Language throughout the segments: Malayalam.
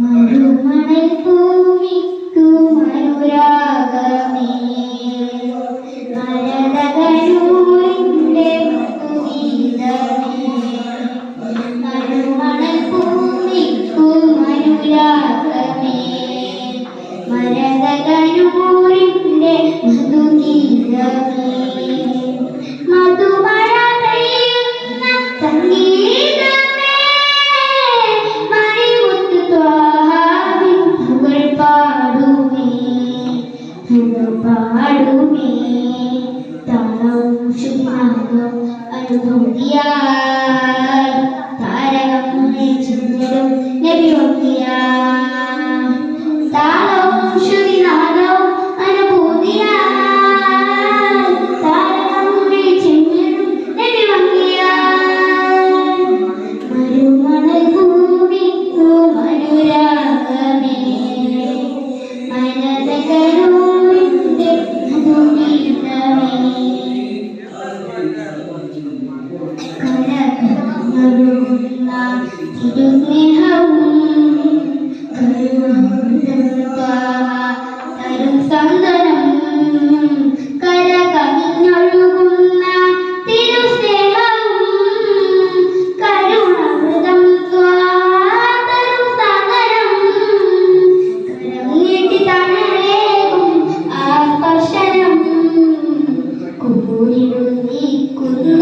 മറുമണൽ ഭൂമി മനുരാഗമേ പാടുമേ. തണവും ശുഭാംഗം അനുഭവിയാൽ താരകം ചുന്ദരം ലഭ്യോക്കിയാൽ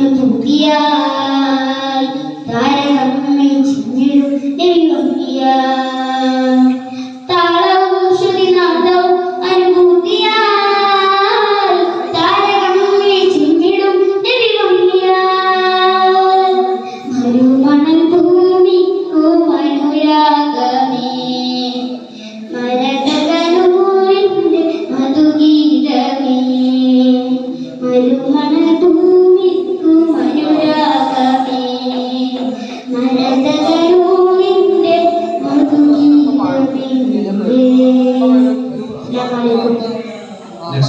nuestro guía. Thank you.